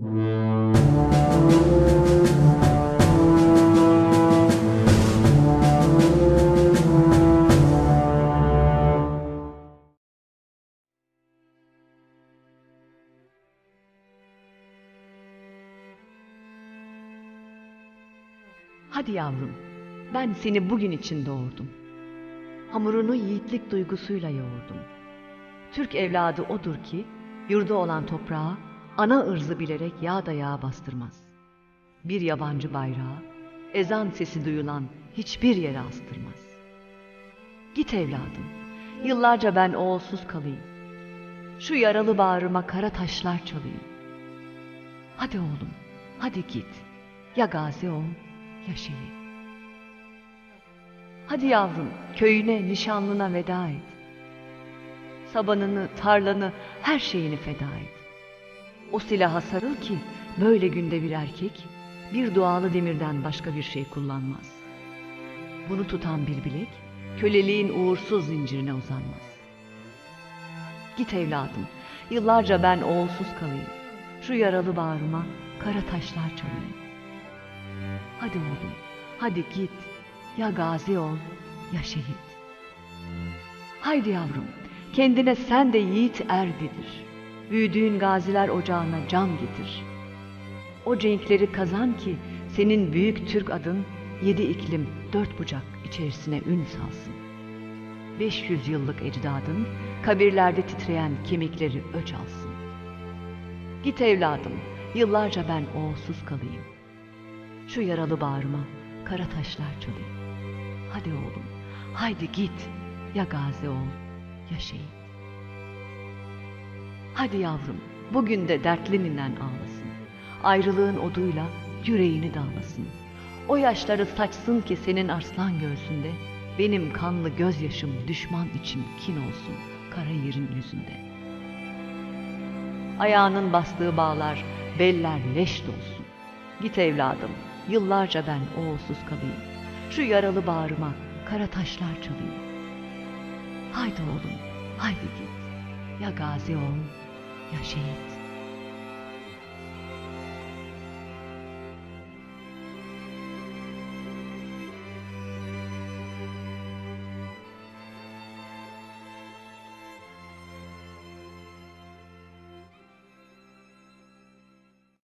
Hadi yavrum, ben seni bugün için doğurdum. Hamurunu yiğitlik duygusuyla yoğurdum. Türk evladı odur ki, yurdu olan toprağa, ana ırzı bilerek yağ da yağ bastırmaz. Bir yabancı bayrağı, ezan sesi duyulan hiçbir yere astırmaz. Git evladım, yıllarca ben oğulsuz kalayım. Şu yaralı bağrıma kara taşlar çalayım. Hadi oğlum, hadi git. Ya gazi ol, ya şehit. Hadi yavrum, köyüne, nişanlına veda et. Sabanını, tarlanı, her şeyini feda et. O silaha sarıl ki, böyle günde bir erkek, bir dualı demirden başka bir şey kullanmaz. Bunu tutan bir bilek, köleliğin uğursuz zincirine uzanmaz. Git evladım, yıllarca ben oğulsuz kalayım. Şu yaralı bağrıma kara taşlar çalayım. Hadi oğlum, hadi git. Ya gazi ol, ya şehit. Haydi yavrum, kendine sen de yiğit er dedir. Büyüdüğün gaziler ocağına can getir. O cenkleri kazan ki senin büyük Türk adın yedi iklim dört bucak içerisine ün salsın. 500 yıllık ecdadın kabirlerde titreyen kemikleri öç alsın. Git evladım, yıllarca ben oğulsuz kalayım. Şu yaralı bağrıma kara taşlar çalayım. Hadi oğlum, haydi git. Ya gazi ol, ya şehit. Hadi yavrum, bugün de dertli ninen ağlasın. Ayrılığın oduyla yüreğini dağlasın. O yaşları saçsın ki senin arslan göğsünde, benim kanlı gözyaşım düşman için kin olsun kara yerin yüzünde. Ayağının bastığı bağlar, beller leş dolsun. Git evladım, yıllarca ben oğulsuz kalayım. Şu yaralı bağrıma kara taşlar çalayım. Haydi oğlum, haydi git. Ya gazi ol, ya şehit.